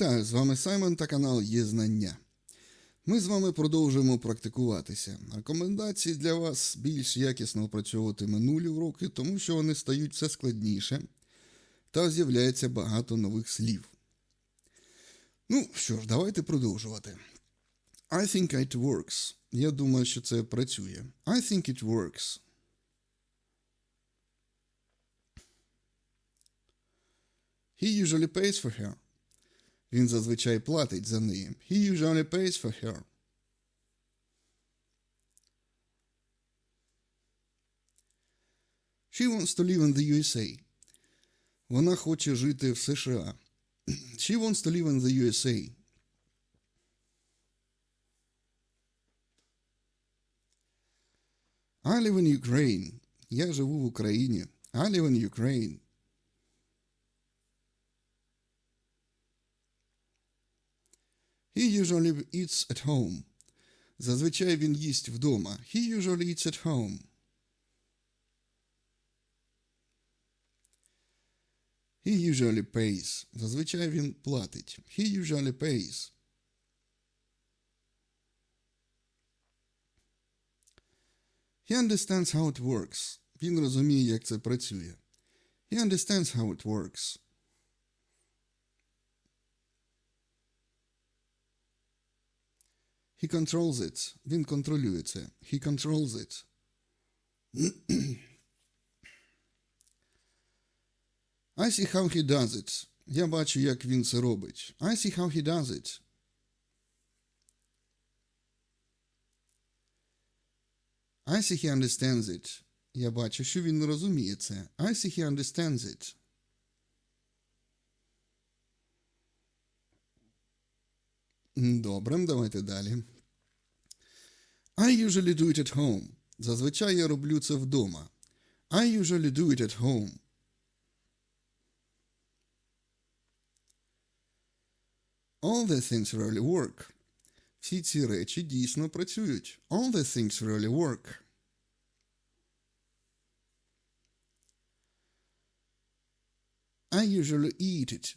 Вітаю, з вами Саймон та канал Є Знання. Ми з вами продовжуємо практикуватися. Рекомендації для вас більш якісно опрацьовувати минулі уроки, тому що вони стають все складніше та з'являється багато нових слів. Ну що ж, давайте продовжувати. I think it works. Я думаю, що це працює. I think it works. He usually pays for her. Він зазвичай платить за неї. He usually pays for her. She wants to live in the USA. Вона хоче жити в США. She wants to live in the USA. I live in Ukraine. Я живу в Україні. I live in Ukraine. He usually eats at home. Зазвичай він їсть вдома. He usually eats at home. He usually pays. Зазвичай він платить. He usually pays. He understands how it works. Він розуміє, як це працює. He understands how it works. He controls it. Він контролює це. He controls it. I see how he does it. Я бачу, як він це робить. I see how he does it. I see he understands it. Я бачу, що він розуміє це. I see he understands it. Добре, давайте далі. I usually do it at home. Зазвичай я роблю це вдома. I usually do it at home. All the things really work. Всі ці речі дійсно працюють. All the things really work. I usually eat it.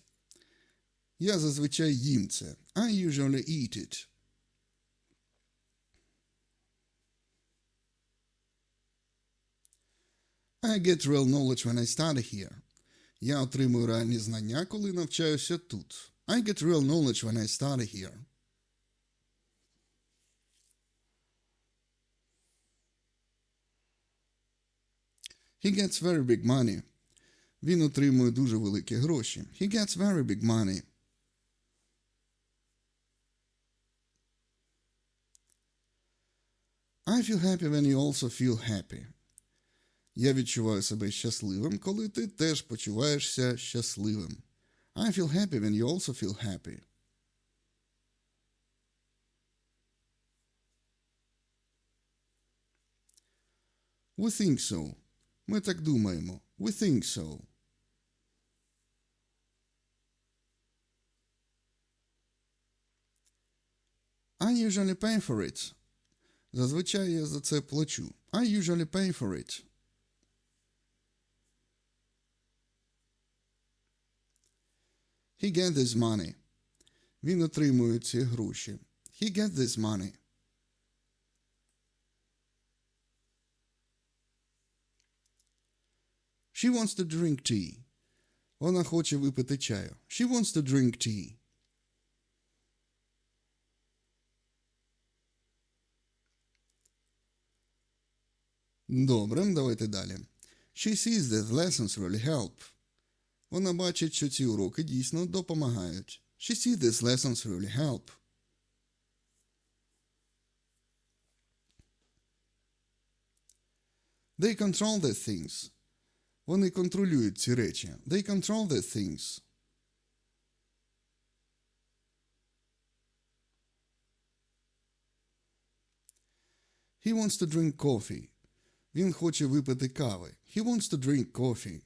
Я зазвичай їм це. I usually eat it. I get real knowledge when I study here. Я отримую реальні знання, коли навчаюся тут. I get real knowledge when I study here. He gets very big money. Він отримує дуже великі гроші. He gets very big money. I feel happy when you also feel happy. Я відчуваю себе щасливим, коли ти теж почуваєшся щасливим. I feel happy when you also feel happy. We think so. Ми так думаємо. We think so. I usually pay for it. Зазвичай я за це плачу. I usually pay for it. He get this money. Він отримує ці гроші. He get this money. She wants to drink tea. Вона хоче випити чаю. She wants to drink tea. Добре, давайте далі. She sees that lessons really help. Вона бачить, що ці уроки дійсно допомагають. She sees these lessons really help. They control the things. Вони контролюють ці речі. They control the things. He wants to drink coffee. Він хоче випити кави. He wants to drink coffee.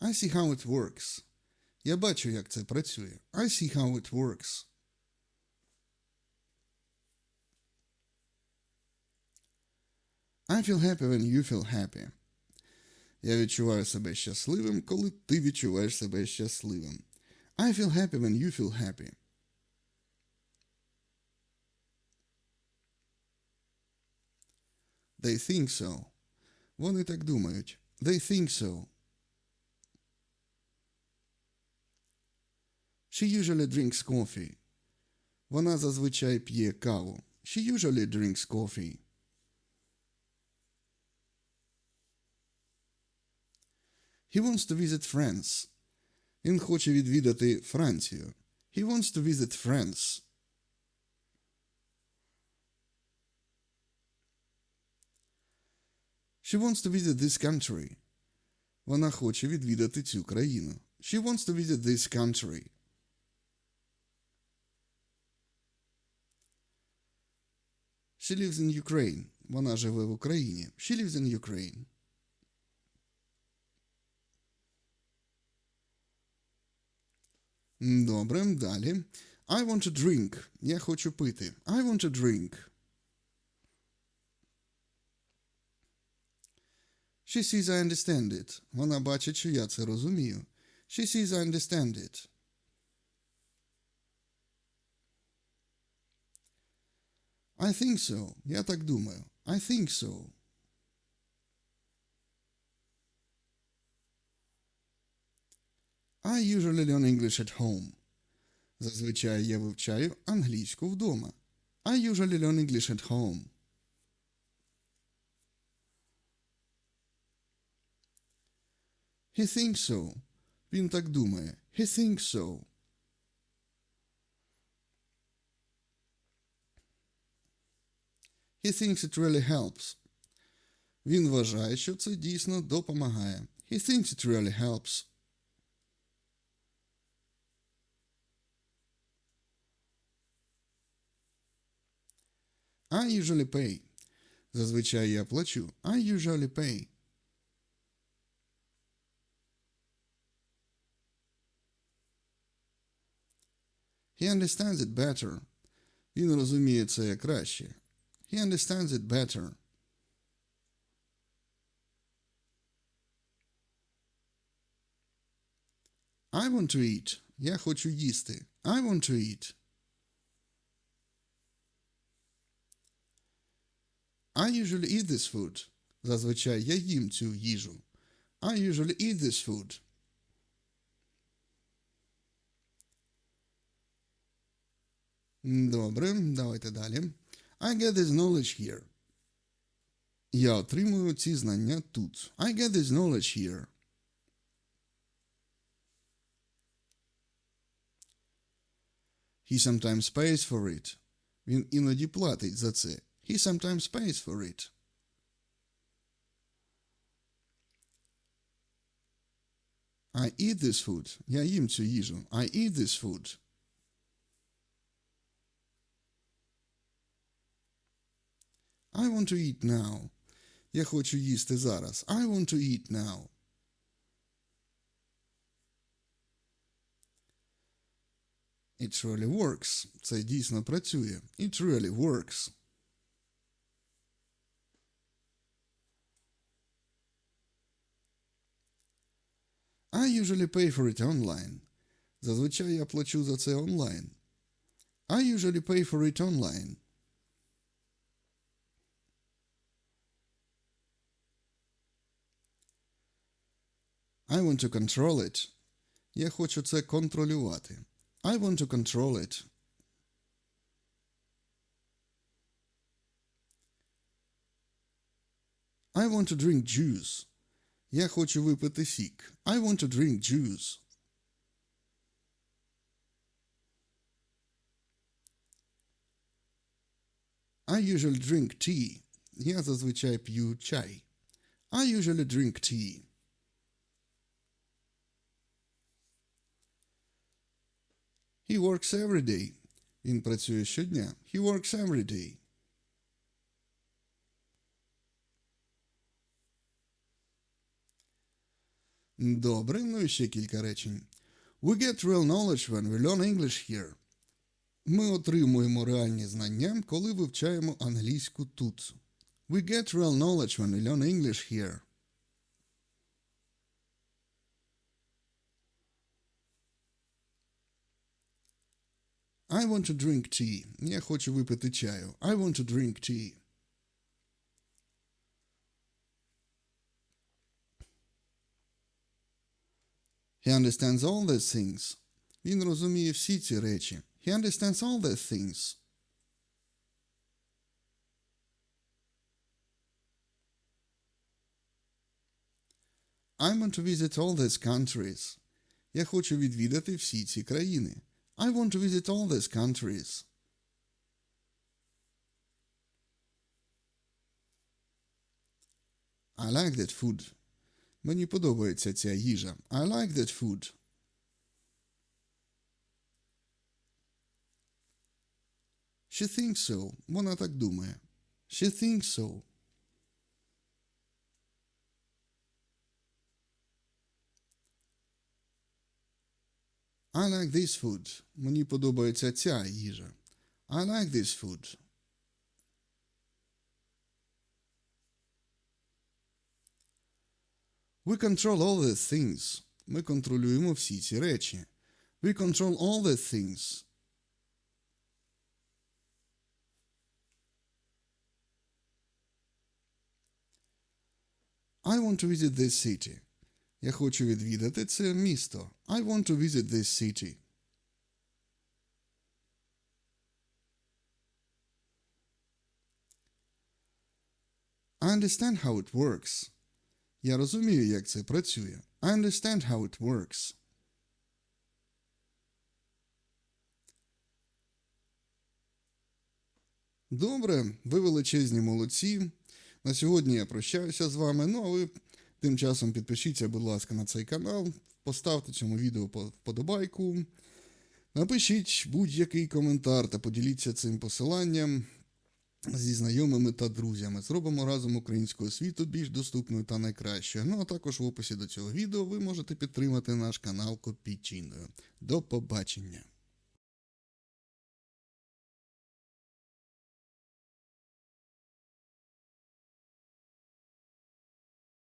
I see how it works. Я бачу, як це працює. I see how it works. I feel happy when you feel happy. Я відчуваю себе щасливим, коли ти відчуваєш себе щасливим. I feel happy when you feel happy. They think so. Вони так думають. They think so. She usually drinks coffee. Вона зазвичай п'є каву. She usually drinks coffee. He wants to visit France. Він хоче відвідати Францію. He wants to visit France. She wants to visit this country. Вона хоче відвідати цю країну. She wants to visit this country. She lives in Ukraine. Вона живе в Україні. She lives in Ukraine. Добре, далі. I want to drink. Я хочу пити. I want to drink. She sees I understand it. Вона бачить, що я це розумію. She sees I understand it. I think so. Я так думаю. I think so. I usually learn English at home. Зазвичай я вивчаю англійську вдома. I usually learn English at home. He thinks so. Він так думає. He thinks so. He thinks it really helps. Він вважає, що це дійсно допомагає. He thinks it really helps. I usually pay. Зазвичай я плачу. I usually pay. He understands it better. Він розуміє це краще. He understands it better. I want to eat. Я хочу їсти. I want to eat. I usually eat this food. Зазвичай я їм цю їжу. I usually eat this food. Добре, давайте далі. I get this knowledge here. Я отримую ці знання тут. I get this knowledge here. He sometimes pays for it. Він іноді платить за це. He sometimes pays for it. I eat this food. Я їм цю їжу. I eat this food. I want to eat now. Я хочу їсти зараз. I want to eat now. It really works. Це дійсно працює. It really works. I usually pay for it online. Зазвичай я плачу за це онлайн. I usually pay for it online. I want to control it. Я хочу це контролювати. I want to control it. I want to drink juice. Я хочу випити сік. I want to drink juice. I usually drink tea. Я зазвичай п'ю чай. I usually drink tea. He works every day. Він працює щодня. He works every day. Добре, ну і ще кілька речень. We get real knowledge when we learn English here. Ми отримуємо реальні знання, коли вивчаємо англійську тут. We get real knowledge when we learn English here. I want to drink tea. Я хочу випити чаю. I want to drink tea. He understands all these things. Він розуміє всі ці речі. He understands all these things. I want to visit all these countries. Я хочу відвідати всі ці країни. I want to visit all these countries. I like that food. Мені подобається ця їжа. I like that food. She thinks so. Вона так думає. She thinks so. I like this food. Мені подобається ця їжа. I like this food. We control all these things. Ми контролюємо всі ці речі. We control all these things. I want to visit this city. Я хочу відвідати це місто. I want to visit this city. I understand how it works. Я розумію, як це працює. I understand how it works. Добре, ви величезні молодці. На сьогодні я прощаюся з вами. Ну а ви тим часом підпишіться, будь ласка, на цей канал, поставте цьому відео вподобайку. Напишіть будь-який коментар та поділіться цим посиланням зі знайомими та друзями. Зробимо разом українську освіту більш доступною та найкращою. Ну а також в описі до цього відео ви можете підтримати наш канал копійчиною. До побачення!